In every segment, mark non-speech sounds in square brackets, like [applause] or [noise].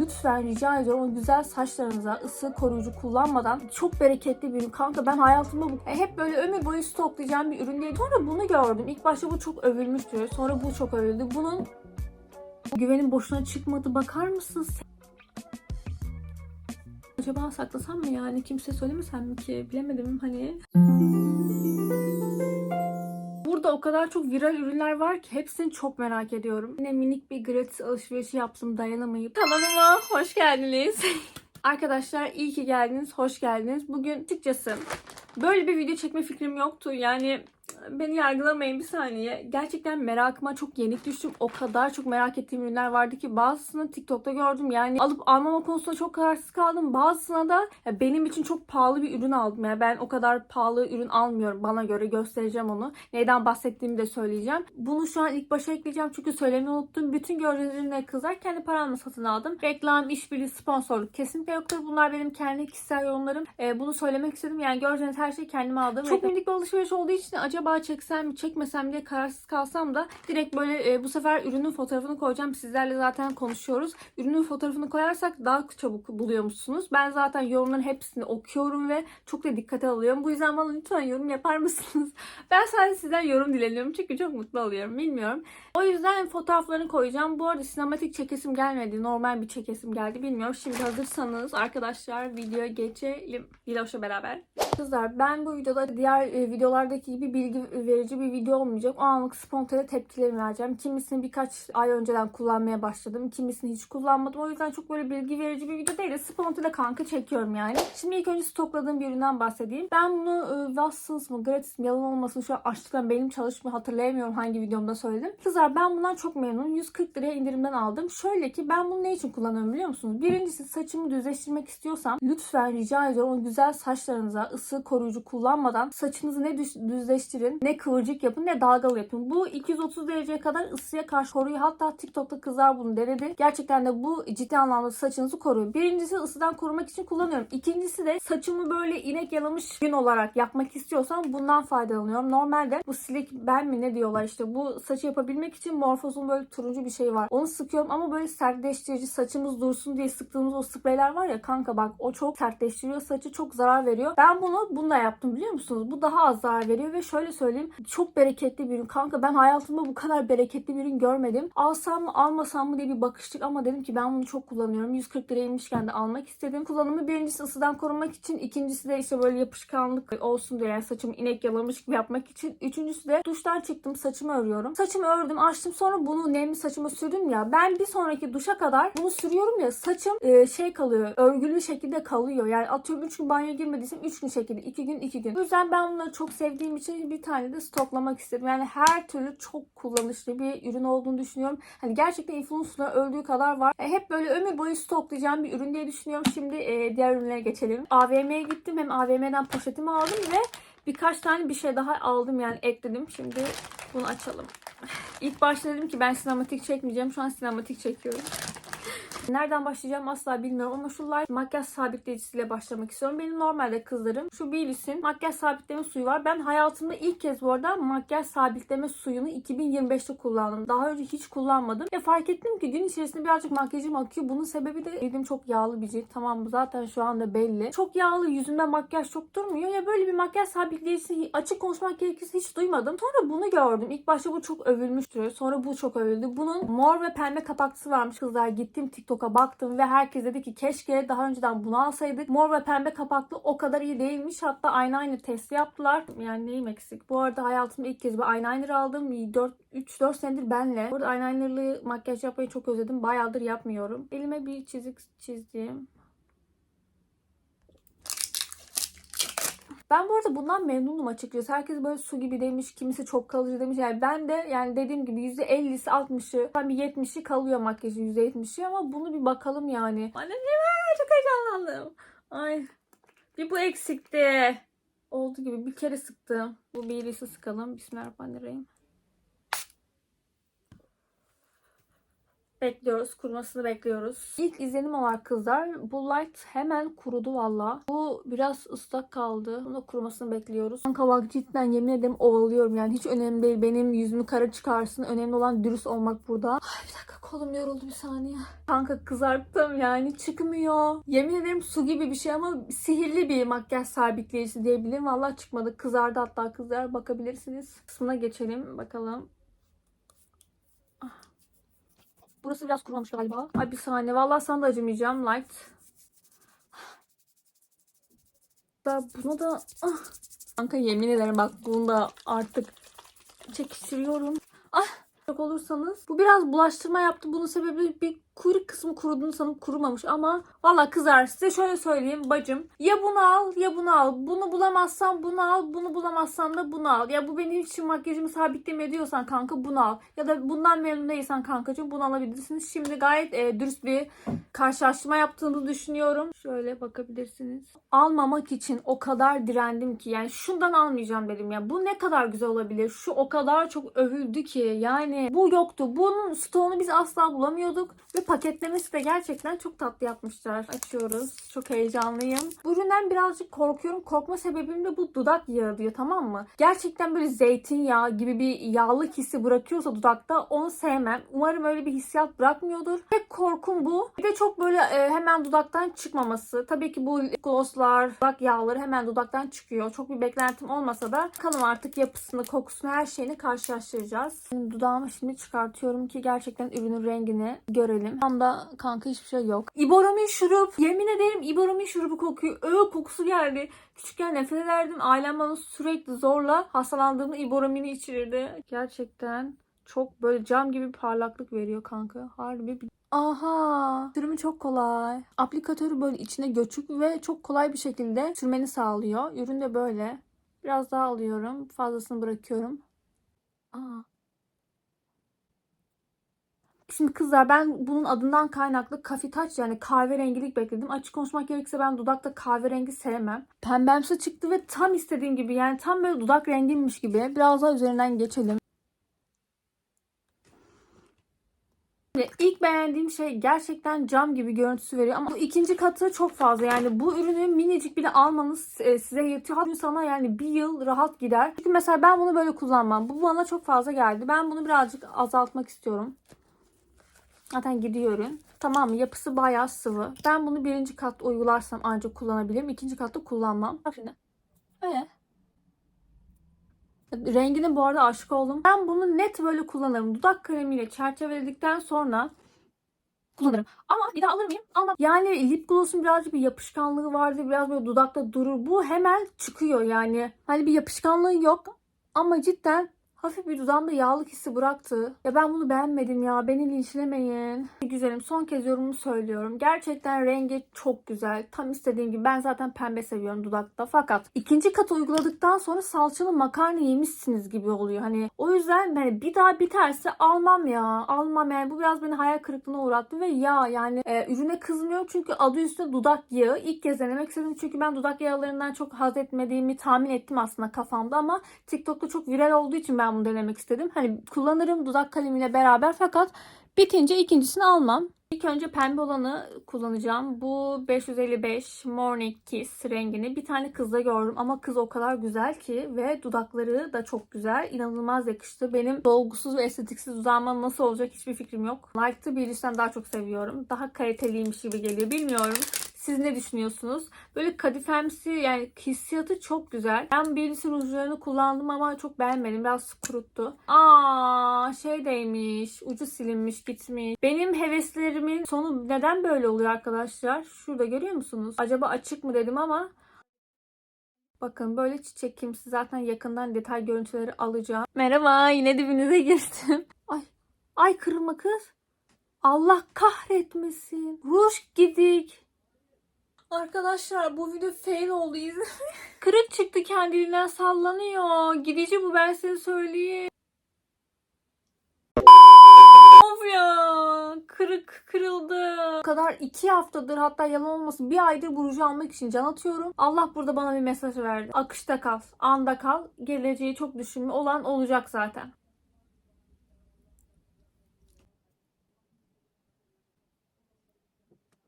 lütfen rica ediyorum o güzel saçlarınıza ısı koruyucu kullanmadan çok bereketli bir ürün. Kanka ben hayatımda bu, e, hep böyle ömür boyu stoklayacağım bir ürün değil. Sonra bunu gördüm. İlk başta bu çok övülmüştü. Sonra bu çok övüldü. Bunun güvenin boşuna çıkmadı. Bakar mısın? Acaba saklasam mı yani kimse söylemesem mi ki bilemedim hani. Burada o kadar çok viral ürünler var ki hepsini çok merak ediyorum. Yine minik bir gratis alışverişi yaptım dayanamayıp. Kanalıma hoş geldiniz. [laughs] Arkadaşlar iyi ki geldiniz, hoş geldiniz. Bugün açıkçası böyle bir video çekme fikrim yoktu. Yani beni yargılamayın bir saniye. Gerçekten merakıma çok yenik düştüm. O kadar çok merak ettiğim ürünler vardı ki bazısını TikTok'ta gördüm. Yani alıp almama konusunda çok kararsız kaldım. Bazısına da benim için çok pahalı bir ürün aldım. Yani ben o kadar pahalı ürün almıyorum bana göre. Göstereceğim onu. Neyden bahsettiğimi de söyleyeceğim. Bunu şu an ilk başa ekleyeceğim çünkü söylemeyi unuttum. Bütün gördüğünüz ürünleri kızlar kendi paramla satın aldım. Reklam, işbirliği, sponsorluk kesinlikle yoktur. Bunlar benim kendi kişisel yorumlarım. Ee, bunu söylemek istedim. Yani gördüğünüz her şeyi kendime aldım. Çok minik bir alışveriş olduğu için acaba çeksem mi çekmesem diye kararsız kalsam da direkt böyle e, bu sefer ürünün fotoğrafını koyacağım. Sizlerle zaten konuşuyoruz. Ürünün fotoğrafını koyarsak daha çabuk buluyormuşsunuz. Ben zaten yorumların hepsini okuyorum ve çok da dikkate alıyorum. Bu yüzden bana lütfen yorum yapar mısınız? [laughs] Ben sadece sizden yorum dileniyorum çünkü çok mutlu oluyorum. Bilmiyorum. O yüzden fotoğraflarını koyacağım. Bu arada sinematik çekesim gelmedi. Normal bir çekesim geldi. Bilmiyorum. Şimdi hazırsanız arkadaşlar videoya geçelim. Diloş'la beraber. Kızlar ben bu videoda diğer e, videolardaki gibi bilgi verici bir video olmayacak. O anlık spontane tepkilerimi vereceğim. Kimisini birkaç ay önceden kullanmaya başladım. Kimisini hiç kullanmadım. O yüzden çok böyle bilgi verici bir video değil de spontane kanka çekiyorum yani. Şimdi ilk önce stokladığım bir üründen bahsedeyim. Ben bunu e, Watsons mı gratis mi yalan olmasın şu an açlıktan benim çalışmıyor hatırlayamıyorum hangi videomda söyledim. Kızlar ben bundan çok memnunum. 140 liraya indirimden aldım. Şöyle ki ben bunu ne için kullanıyorum biliyor musunuz? Birincisi saçımı düzleştirmek istiyorsam lütfen rica ediyorum o güzel saçlarınıza ısı koruyucu kullanmadan saçınızı ne düz- düzleştirin ne kıvırcık yapın ne dalgalı yapın. Bu 230 dereceye kadar ısıya karşı koruyor. Hatta TikTok'ta kızlar bunu denedi. Gerçekten de bu ciddi anlamda saçınızı koruyor. Birincisi ısıdan korumak için kullanıyorum. İkincisi de saçımı böyle inek yalamış gün olarak yapmak istiyorsam bundan faydalanıyorum. Normalde bu silik ben mi ne diyorlar işte bu saçı yapabilmek için Morphos'un böyle turuncu bir şey var. Onu sıkıyorum ama böyle sertleştirici saçımız dursun diye sıktığımız o spreyler var ya kanka bak o çok sertleştiriyor saçı çok zarar veriyor. Ben bunu bununla yaptım biliyor musunuz? Bu daha az zarar veriyor ve şöyle söyleyeyim çok bereketli bir ürün. Kanka ben hayatımda bu kadar bereketli bir ürün görmedim. Alsam mı almasam mı diye bir bakıştık ama dedim ki ben bunu çok kullanıyorum. 140 liraya inmişken de almak istedim. Kullanımı birincisi ısıdan korunmak için, ikincisi de işte böyle yapışkanlık olsun diye yani saçımı inek yalamış gibi yapmak için. Üçüncüsü de duştan çıktım saçımı örüyorum. Saçımı ördüm açtım sonra bunu nemli saçıma sürdüm ya. Ben bir sonraki duşa kadar bunu sürüyorum ya saçım e, şey kalıyor örgülü şekilde kalıyor. Yani atıyorum 3 gün banyoya girmediysem 3 gün şekilde 2 gün 2 gün. O yüzden ben bunları çok sevdiğim için bir tane de stoklamak istedim. Yani her türlü çok kullanışlı bir ürün olduğunu düşünüyorum. Hani gerçekten influencerlar öldüğü kadar var. E, hep böyle ömür boyu stoklayacağım bir ürün diye düşünüyorum. Şimdi e, diğer ürünlere geçelim. AVM'ye gittim. Hem AVM'den poşetimi aldım ve birkaç tane bir şey daha aldım yani ekledim. Şimdi bunu açalım. İlk başta dedim ki ben sinematik çekmeyeceğim. Şu an sinematik çekiyorum. Nereden başlayacağım asla bilmiyorum ama şu light makyaj sabitleyicisiyle başlamak istiyorum. Benim normalde kızlarım şu Baileys'in makyaj sabitleme suyu var. Ben hayatımda ilk kez bu arada makyaj sabitleme suyunu 2025'te kullandım. Daha önce hiç kullanmadım. Ve fark ettim ki gün içerisinde birazcık makyajım akıyor. Bunun sebebi de cildim çok yağlı bir cilt. Tamam? Zaten şu anda belli. Çok yağlı yüzümde makyaj çok durmuyor. Ya böyle bir makyaj sabitleyicisi açık konuşmak gerekirse hiç duymadım. Sonra bunu gördüm. İlk başta bu çok övülmüştü. Sonra bu çok övüldü. Bunun mor ve pembe kapaklısı varmış kızlar. Gittim TikTok'a baktım ve herkes dedi ki keşke daha önceden bunu alsaydık. Mor ve pembe kapaklı o kadar iyi değilmiş. Hatta eyeliner testi yaptılar. Yani neyim eksik? Bu arada hayatımda ilk kez bir eyeliner aldım. 4 3-4 senedir benle. Bu arada eyelinerlı makyaj yapmayı çok özledim. Bayağıdır yapmıyorum. Elime bir çizik çizdim. Ben bu arada bundan memnunum açıkçası. Herkes böyle su gibi demiş, kimisi çok kalıcı demiş. Yani ben de yani dediğim gibi %50'si 60'ı, tam bir 70'i kalıyor makyajın %70'i ama bunu bir bakalım yani. Anne ne var? Çok heyecanlandım. Ay. Bir bu eksikti. Oldu gibi bir kere sıktım. Bu birisi sıkalım. Bismillahirrahmanirrahim. Bekliyoruz. Kurumasını bekliyoruz. İlk izlenim olarak kızlar. Bu light hemen kurudu valla. Bu biraz ıslak kaldı. Bunu kurumasını bekliyoruz. Kanka bak cidden yemin ederim ovalıyorum yani. Hiç önemli değil. Benim yüzümü kara çıkarsın. Önemli olan dürüst olmak burada. Ay bir dakika kolum yoruldu bir saniye. Kanka kızarttım yani çıkmıyor. Yemin ederim su gibi bir şey ama sihirli bir makyaj sabitleyicisi diyebilirim. Valla çıkmadı. Kızardı hatta kızlar. Bakabilirsiniz. Kısmına geçelim. Bakalım. Burası biraz kurumamış galiba. Ay bir saniye. Vallahi sana da acımayacağım. Light. Da buna da ah. Kanka yemin ederim bak bunu da artık çekiştiriyorum. Ah Çok olursanız. Bu biraz bulaştırma yaptı. Bunun sebebi bir kuyruk kısmı kuruduğunu sanıp kurumamış ama valla kızar. Size şöyle söyleyeyim bacım. Ya bunu al ya bunu al. Bunu bulamazsan bunu al. Bunu bulamazsan da bunu al. Ya bu benim için makyajımı sabitlemiyor diyorsan kanka bunu al. Ya da bundan memnun değilsen kankacığım bunu alabilirsiniz. Şimdi gayet e, dürüst bir karşılaştırma yaptığını düşünüyorum. Şöyle bakabilirsiniz. Almamak için o kadar direndim ki yani şundan almayacağım dedim ya. Bu ne kadar güzel olabilir. Şu o kadar çok övüldü ki yani bu yoktu. Bunun stoğunu biz asla bulamıyorduk ve paketlemesi de gerçekten çok tatlı yapmışlar. Açıyoruz. Çok heyecanlıyım. Bu üründen birazcık korkuyorum. Korkma sebebim de bu dudak yağı diyor tamam mı? Gerçekten böyle zeytinyağı gibi bir yağlık hissi bırakıyorsa dudakta onu sevmem. Umarım öyle bir hissiyat bırakmıyordur. Tek korkum bu. Bir de çok böyle e, hemen dudaktan çıkmaması. Tabii ki bu glosslar, dudak yağları hemen dudaktan çıkıyor. Çok bir beklentim olmasa da bakalım artık yapısını, kokusunu, her şeyini karşılaştıracağız. Dudağımı şimdi çıkartıyorum ki gerçekten ürünün rengini görelim. Tam da kanka hiçbir şey yok. İboromin şurup. Yemin ederim İboromin şurubu kokuyor. Öyle kokusu geldi. Küçükken nefret ederdim. Ailem bana sürekli zorla hastalandığımda İboromini içirirdi. Gerçekten çok böyle cam gibi parlaklık veriyor kanka. Harbi bir Aha, sürümü çok kolay. Aplikatörü böyle içine göçük ve çok kolay bir şekilde sürmeni sağlıyor. Ürün de böyle. Biraz daha alıyorum. Fazlasını bırakıyorum. Aa. Şimdi kızlar ben bunun adından kaynaklı kafi taç yani kahverengilik bekledim. Açık konuşmak gerekirse ben dudakta kahverengi sevmem. Pembemsi çıktı ve tam istediğim gibi yani tam böyle dudak rengimmiş gibi. Biraz daha üzerinden geçelim. Ve ilk beğendiğim şey gerçekten cam gibi görüntüsü veriyor ama bu ikinci katı çok fazla. Yani bu ürünü minicik bile almanız e, size yetiyor. Hatta sana yani bir yıl rahat gider. Çünkü mesela ben bunu böyle kullanmam. Bu bana çok fazla geldi. Ben bunu birazcık azaltmak istiyorum. Zaten gidiyor ürün. Tamam mı? Yapısı bayağı sıvı. Ben bunu birinci kat uygularsam ancak kullanabilirim. İkinci katta kullanmam. Bak şimdi. Öyle. Rengine bu arada aşık oldum. Ben bunu net böyle kullanırım. Dudak kremiyle çerçeveledikten sonra kullanırım. Ama bir daha alır mıyım? Almam. Yani lip gloss'un birazcık bir yapışkanlığı vardı. Biraz böyle dudakta durur. Bu hemen çıkıyor yani. Hani bir yapışkanlığı yok. Ama cidden hafif bir dudağımda yağlık hissi bıraktı. Ya ben bunu beğenmedim ya. Beni linçlemeyin. Güzelim. Son kez yorumumu söylüyorum. Gerçekten rengi çok güzel. Tam istediğim gibi. Ben zaten pembe seviyorum dudakta. Fakat ikinci katı uyguladıktan sonra salçalı makarna yemişsiniz gibi oluyor. Hani o yüzden hani bir daha biterse almam ya. Almam yani. Bu biraz beni hayal kırıklığına uğrattı ve ya yani e, ürüne kızmıyorum çünkü adı üstünde dudak yağı. İlk kez denemek istedim çünkü ben dudak yağlarından çok haz etmediğimi tahmin ettim aslında kafamda ama TikTok'ta çok viral olduğu için ben bunu denemek istedim. Hani kullanırım dudak kalemiyle beraber fakat bitince ikincisini almam. İlk önce pembe olanı kullanacağım. Bu 555 Morning Kiss rengini bir tane kızda gördüm ama kız o kadar güzel ki ve dudakları da çok güzel. İnanılmaz yakıştı. Benim dolgusuz ve estetiksiz dudağıma nasıl olacak hiçbir fikrim yok. Light'ı Beauty'den daha çok seviyorum. Daha kaliteliymiş gibi geliyor. Bilmiyorum. Siz ne düşünüyorsunuz? Böyle kadifemsi yani hissiyatı çok güzel. Ben Beauty rujlarını kullandım ama çok beğenmedim. Biraz kuruttu. Aa şey değmiş. Ucu silinmiş gitmiş. Benim heveslerimin sonu neden böyle oluyor arkadaşlar? Şurada görüyor musunuz? Acaba açık mı dedim ama Bakın böyle çiçekimsi zaten yakından detay görüntüleri alacağım. Merhaba yine dibinize girdim. [laughs] Ay, ay kırılma kız. Allah kahretmesin. Ruj gidik. Arkadaşlar bu video fail oldu. [laughs] Kırık çıktı kendiliğinden sallanıyor. Gidici bu ben size söyleyeyim. Of ya. Kırık kırıldı. O kadar iki haftadır hatta yalan olmasın bir aydır bu ruju almak için can atıyorum. Allah burada bana bir mesaj verdi. Akışta kal. Anda kal. Geleceği çok düşünme. Olan olacak zaten.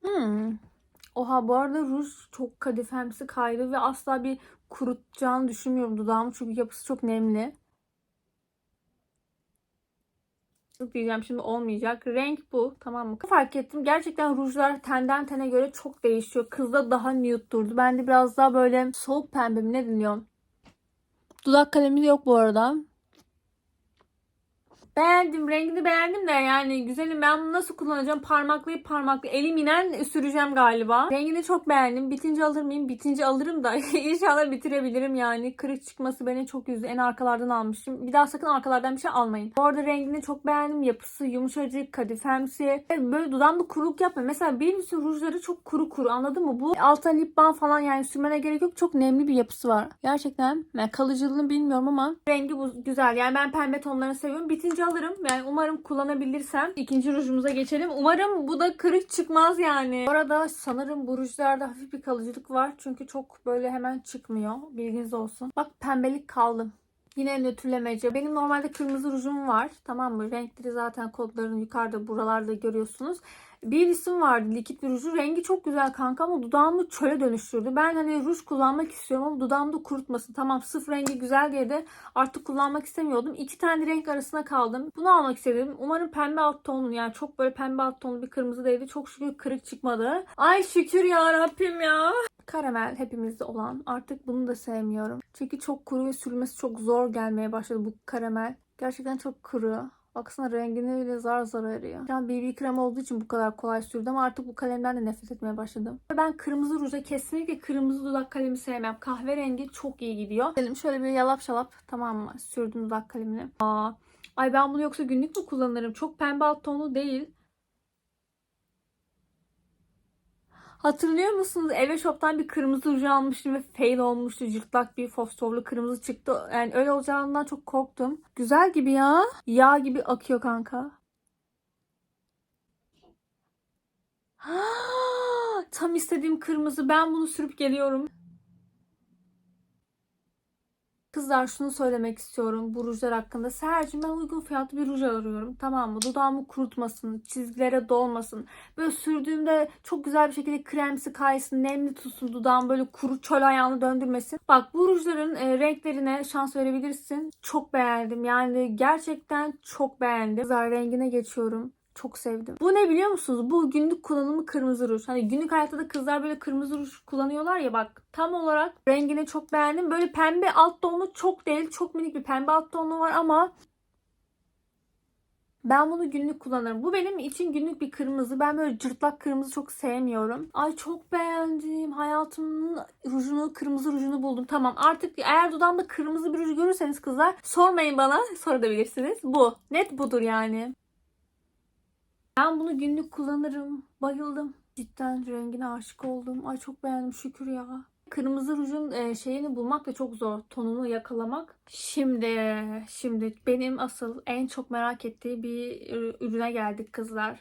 Hmm. Oha bu arada ruj çok kadifemsi kaydı ve asla bir kurutacağını düşünmüyorum dudağımı çünkü yapısı çok nemli. Diyeceğim şimdi olmayacak. Renk bu tamam mı? Fark ettim gerçekten rujlar tenden tene göre çok değişiyor. Kızda daha nude durdu. Bende biraz daha böyle soğuk pembe mi ne deniyor? Dudak kalemi de yok bu arada. Beğendim. Rengini beğendim de yani güzelim. Ben bunu nasıl kullanacağım? Parmaklayıp parmakla elim süreceğim galiba. Rengini çok beğendim. Bitince alır mıyım? Bitince alırım da [laughs] inşallah bitirebilirim yani. Kırık çıkması beni çok üzdü. En arkalardan almıştım. Bir daha sakın arkalardan bir şey almayın. Bu arada rengini çok beğendim. Yapısı yumuşacık, kadifemsi. Böyle dudağımda kuruluk yapmıyor. Mesela benim rujları çok kuru kuru anladın mı? Bu alta lip balm falan yani sürmene gerek yok. Çok nemli bir yapısı var. Gerçekten. Yani kalıcılığını bilmiyorum ama rengi bu güzel. Yani ben pembe tonlarını seviyorum. Bitince alırım. Yani umarım kullanabilirsem. İkinci rujumuza geçelim. Umarım bu da kırık çıkmaz yani. Bu arada sanırım bu rujlarda hafif bir kalıcılık var. Çünkü çok böyle hemen çıkmıyor. Bilginiz olsun. Bak pembelik kaldı. Yine nötrlemece. Benim normalde kırmızı rujum var. Tamam mı? Renkleri zaten kodlarını yukarıda buralarda görüyorsunuz. Bir isim vardı likit bir ruju. Rengi çok güzel kanka ama dudağımı çöle dönüştürdü. Ben hani ruj kullanmak istiyorum ama dudağımda kurutmasın. Tamam sıf rengi güzel diye de artık kullanmak istemiyordum. İki tane renk arasında kaldım. Bunu almak istedim. Umarım pembe alt tonlu yani çok böyle pembe alt tonlu bir kırmızı değildi. Çok şükür kırık çıkmadı. Ay şükür ya Rabbim ya. Karamel hepimizde olan. Artık bunu da sevmiyorum. Çünkü çok kuru ve sürmesi çok zor gelmeye başladı bu karamel. Gerçekten çok kuru. Baksana rengini bile zar zar eriyor. Yani BB krem olduğu için bu kadar kolay sürdü ama artık bu kalemden de nefret etmeye başladım. Ben kırmızı ruja kesinlikle kırmızı dudak kalemi sevmem. Kahverengi çok iyi gidiyor. Dedim şöyle bir yalap şalap tamam mı? Sürdüm dudak kalemini. Aa, ay ben bunu yoksa günlük mü kullanırım? Çok pembe alt tonlu değil. Hatırlıyor musunuz? Eve shop'tan bir kırmızı ruj almıştım ve fail olmuştu. Cırtlak bir fosforlu kırmızı çıktı. Yani öyle olacağından çok korktum. Güzel gibi ya. Yağ gibi akıyor kanka. [gasps] Tam istediğim kırmızı. Ben bunu sürüp geliyorum. Kızlar şunu söylemek istiyorum bu rujlar hakkında. Sercim ben uygun fiyatlı bir ruj arıyorum. Tamam mı? Dudağımı kurutmasın, çizgilere dolmasın. Böyle sürdüğümde çok güzel bir şekilde kremsi kaysın, nemli tutsun dudağım böyle kuru çöl ayağını döndürmesin. Bak bu rujların e, renklerine şans verebilirsin. Çok beğendim. Yani gerçekten çok beğendim. Kızlar rengine geçiyorum. Çok sevdim. Bu ne biliyor musunuz? Bu günlük kullanımı kırmızı ruj. Hani günlük hayatta da kızlar böyle kırmızı ruj kullanıyorlar ya bak. Tam olarak rengini çok beğendim. Böyle pembe alt tonlu çok değil. Çok minik bir pembe alt tonlu var ama ben bunu günlük kullanırım. Bu benim için günlük bir kırmızı. Ben böyle cırtlak kırmızı çok sevmiyorum. Ay çok beğendim. Hayatımın rujunu, kırmızı rujunu buldum. Tamam artık eğer dudağımda kırmızı bir ruj görürseniz kızlar sormayın bana. [laughs] Sorabilirsiniz. Bu. Net budur yani. Ben bunu günlük kullanırım. Bayıldım. Cidden rengine aşık oldum. Ay çok beğendim şükür ya. Kırmızı rujun e, şeyini bulmak da çok zor. Tonunu yakalamak. Şimdi, şimdi benim asıl en çok merak ettiği bir ürüne geldik kızlar.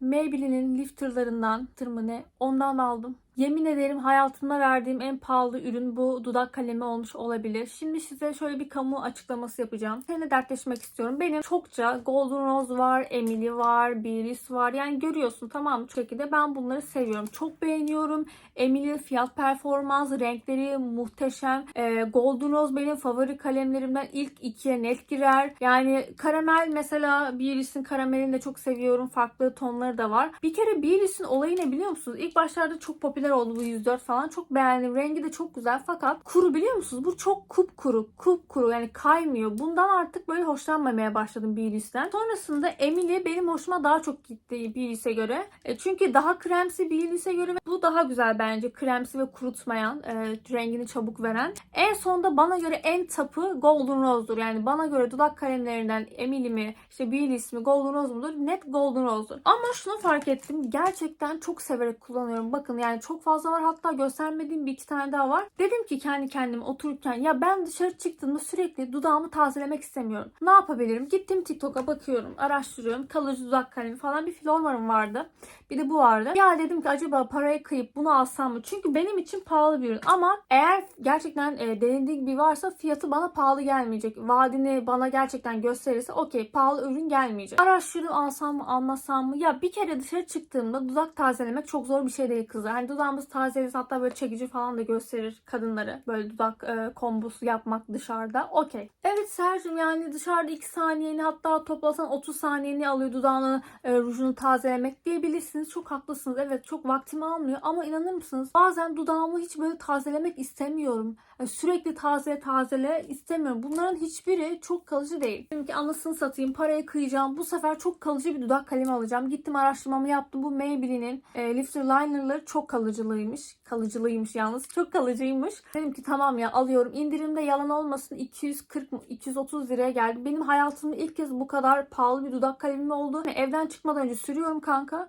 Maybelline'in lifterlarından tırmı ne? Ondan aldım. Yemin ederim hayatımda verdiğim en pahalı ürün bu dudak kalemi olmuş olabilir. Şimdi size şöyle bir kamu açıklaması yapacağım. Seninle dertleşmek istiyorum. Benim çokça Golden Rose var, Emily var, Biris var. Yani görüyorsun tamam mı? Şekilde ben bunları seviyorum. Çok beğeniyorum. Emily fiyat performans, renkleri muhteşem. Ee, Golden Rose benim favori kalemlerimden ilk ikiye net girer. Yani karamel mesela Biris'in karamelini de çok seviyorum. Farklı tonları da var. Bir kere Biris'in olayı ne biliyor musunuz? İlk başlarda çok popüler oldu bu 104 falan. Çok beğendim. Rengi de çok güzel fakat kuru biliyor musunuz? Bu çok kupkuru. Kupkuru yani kaymıyor. Bundan artık böyle hoşlanmamaya başladım Baileys'ten. Sonrasında Emily benim hoşuma daha çok gitti Baileys'e göre. E, çünkü daha kremsi Baileys'e göre bu daha güzel bence. Kremsi ve kurutmayan, e, rengini çabuk veren. En sonda bana göre en tapı Golden Rose'dur. Yani bana göre dudak kalemlerinden Emily mi, işte Baileys mi, Golden Rose mudur? Net Golden Rose'dur. Ama şunu fark ettim. Gerçekten çok severek kullanıyorum. Bakın yani çok çok fazla var. Hatta göstermediğim bir iki tane daha var. Dedim ki kendi kendime otururken ya ben dışarı çıktığımda sürekli dudağımı tazelemek istemiyorum. Ne yapabilirim? Gittim TikTok'a bakıyorum, araştırıyorum. Kalıcı dudak kalemi falan bir Flormar'ım vardı. Bir de bu vardı. Ya dedim ki acaba parayı kıyıp bunu alsam mı? Çünkü benim için pahalı bir ürün. Ama eğer gerçekten e, denediği gibi varsa fiyatı bana pahalı gelmeyecek. Vaadini bana gerçekten gösterirse okey pahalı ürün gelmeyecek. Araştırdım alsam mı almasam mı? Ya bir kere dışarı çıktığımda dudak tazelemek çok zor bir şey değil kızlar. Hani dudağımız tazeleriz hatta böyle çekici falan da gösterir kadınları. Böyle dudak e, kombosu yapmak dışarıda. Okey. Evet Sercim yani dışarıda 2 saniyeni hatta toplasan 30 saniyeni alıyor dudağını e, rujunu tazelemek diyebilirsiniz. Çok haklısınız. Evet çok vaktimi almıyor ama inanır mısınız? Bazen dudağımı hiç böyle tazelemek istemiyorum. Yani sürekli tazele tazele istemiyorum. Bunların hiçbiri çok kalıcı değil. Ki anasını satayım paraya kıyacağım. Bu sefer çok kalıcı bir dudak kalemi alacağım. Gittim araştırmamı yaptım. Bu Maybelline'in e, lifter linerları çok kalıcılıymış. Kalıcılıymış yalnız. Çok kalıcıymış. Dedim ki tamam ya alıyorum. İndirimde yalan olmasın 240 mı 230 liraya geldi. Benim hayatımda ilk kez bu kadar pahalı bir dudak kalemim oldu. Evden çıkmadan önce sürüyorum kanka.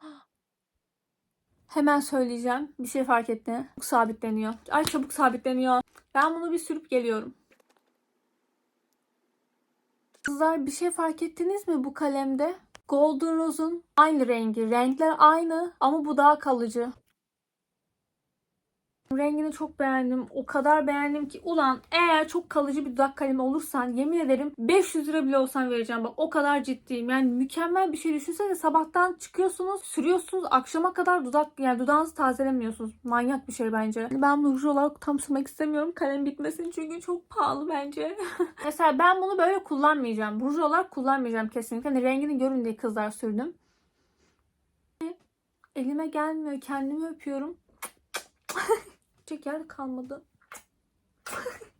[gasps] Hemen söyleyeceğim. Bir şey fark etti. Çabuk sabitleniyor. Ay çabuk sabitleniyor. Ben bunu bir sürüp geliyorum. Kızlar bir şey fark ettiniz mi bu kalemde? Golden Rose'un aynı rengi. Renkler aynı ama bu daha kalıcı. Rengini çok beğendim. O kadar beğendim ki ulan eğer çok kalıcı bir dudak kalemi olursan yemin ederim 500 lira bile olsan vereceğim. Bak o kadar ciddiyim. Yani mükemmel bir şey düşünsene sabahtan çıkıyorsunuz, sürüyorsunuz akşama kadar dudak yani dudağınızı tazelemiyorsunuz. Manyak bir şey bence. Ben bunu ruj olarak tam sürmek istemiyorum. Kalem bitmesin çünkü çok pahalı bence. [laughs] Mesela ben bunu böyle kullanmayacağım. Ruj olarak kullanmayacağım kesinlikle. Hani rengini görün diye kızlar sürdüm. Elime gelmiyor. Kendimi öpüyorum. [laughs] Çek yer kalmadı. [laughs]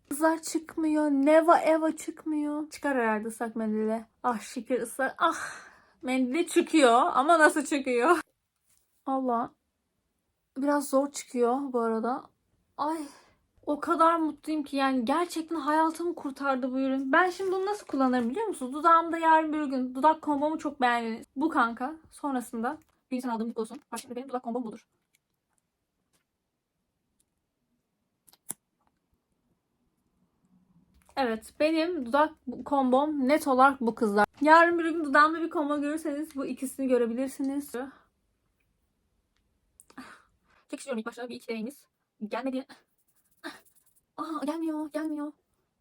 Kızlar çıkmıyor. Neva Eva çıkmıyor. Çıkar herhalde ıslak mendile. Ah şükür ıslak. Ah mendili çıkıyor ama nasıl çıkıyor? Allah. Biraz zor çıkıyor bu arada. Ay o kadar mutluyum ki yani gerçekten hayatımı kurtardı bu ürün. Ben şimdi bunu nasıl kullanırım biliyor musunuz? Dudağımda yarın bir gün dudak kombomu çok beğendiniz. Bu kanka. Sonrasında bir insan aldığım olsun. Başka benim dudak kombom budur. Evet benim dudak kombom net olarak bu kızlar. Yarın bir gün dudağımda bir kombo görürseniz bu ikisini görebilirsiniz. Çekişiyorum ilk başta bir iki deneyimiz. Gelmedi. Aa gelmiyor gelmiyor.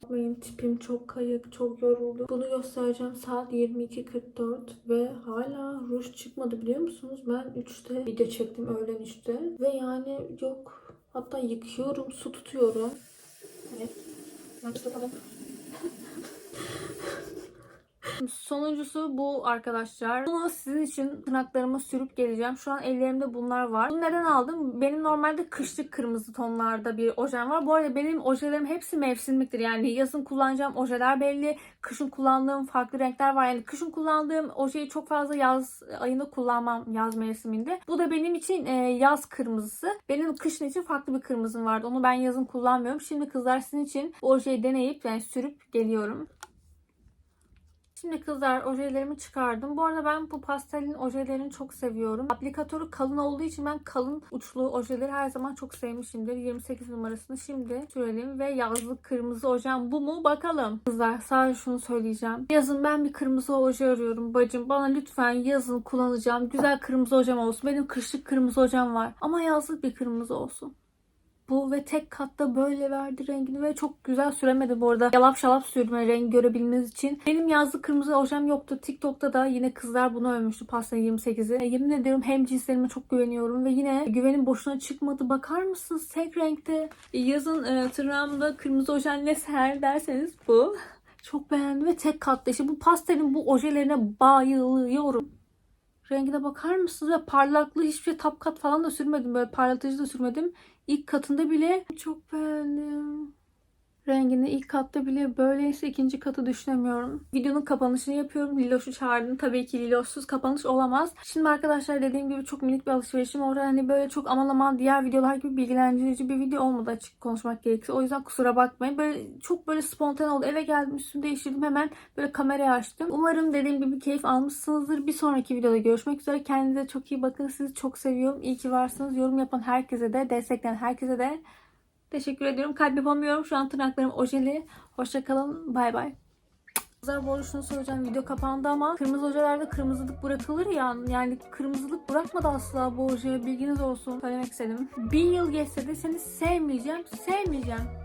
Benim tipim çok kayık, çok yoruldu. Bunu göstereceğim saat 22.44 ve hala ruj çıkmadı biliyor musunuz? Ben 3'te video çektim öğlen 3'te ve yani yok. Hatta yıkıyorum, su tutuyorum. Evet. 我就是他们。Sonuncusu bu arkadaşlar. Bunu sizin için tırnaklarıma sürüp geleceğim. Şu an ellerimde bunlar var. Bunu neden aldım? Benim normalde kışlık kırmızı tonlarda bir ojem var. Bu arada benim ojelerim hepsi mevsimliktir. Yani yazın kullanacağım ojeler belli. Kışın kullandığım farklı renkler var. Yani kışın kullandığım ojeyi çok fazla yaz ayında kullanmam yaz mevsiminde. Bu da benim için e, yaz kırmızısı. Benim kışın için farklı bir kırmızım vardı. Onu ben yazın kullanmıyorum. Şimdi kızlar sizin için ojeyi deneyip yani sürüp geliyorum. Şimdi kızlar ojelerimi çıkardım. Bu arada ben bu pastelin ojelerini çok seviyorum. Aplikatörü kalın olduğu için ben kalın uçlu ojeleri her zaman çok sevmişimdir. 28 numarasını şimdi sürelim ve yazlık kırmızı ojem bu mu bakalım. Kızlar sadece şunu söyleyeceğim. Yazın ben bir kırmızı oje arıyorum bacım. Bana lütfen yazın kullanacağım. Güzel kırmızı ojem olsun. Benim kışlık kırmızı ojem var. Ama yazlık bir kırmızı olsun bu ve tek katta böyle verdi rengini ve çok güzel süremedi bu arada. Yalap şalap sürdüm yani rengi görebilmeniz için. Benim yazlık kırmızı ojem yoktu. TikTok'ta da yine kızlar bunu övmüştü pasta 28'i. E, yemin ediyorum hem cinslerime çok güveniyorum ve yine güvenim boşuna çıkmadı. Bakar mısınız tek renkte E, yazın e, tırnağımda kırmızı ojen ne ser derseniz bu. [laughs] Çok beğendim ve tek katta işte bu pastelin bu ojelerine bayılıyorum. Rengine bakar mısınız? Ve parlaklığı hiçbir şey tap kat falan da sürmedim. Böyle parlatıcı da sürmedim. İlk katında bile çok beğendim. Rengini ilk katta bile böyleyse ikinci katı düşünemiyorum. Videonun kapanışını yapıyorum. Liloş'u çağırdım. Tabii ki Liloş'suz kapanış olamaz. Şimdi arkadaşlar dediğim gibi çok minik bir alışverişim. Orada hani böyle çok aman aman diğer videolar gibi bilgilendirici bir video olmadı açık konuşmak gerekirse. O yüzden kusura bakmayın. Böyle çok böyle spontane oldu. Eve geldim üstümü değiştirdim. Hemen böyle kamerayı açtım. Umarım dediğim gibi keyif almışsınızdır. Bir sonraki videoda görüşmek üzere. Kendinize çok iyi bakın. Sizi çok seviyorum. İyi ki varsınız. Yorum yapan herkese de, destekleyen herkese de Teşekkür ediyorum. Kalp yapamıyorum. Şu an tırnaklarım ojeli. Hoşçakalın. Bay bay. Arada şunu söyleyeceğim. Video kapandı ama kırmızı ojelerde kırmızılık bırakılır ya. Yani kırmızılık bırakmadı asla bu ojeye. Bilginiz olsun. Söylemek istedim. Bin yıl geçse de seni sevmeyeceğim. Sevmeyeceğim.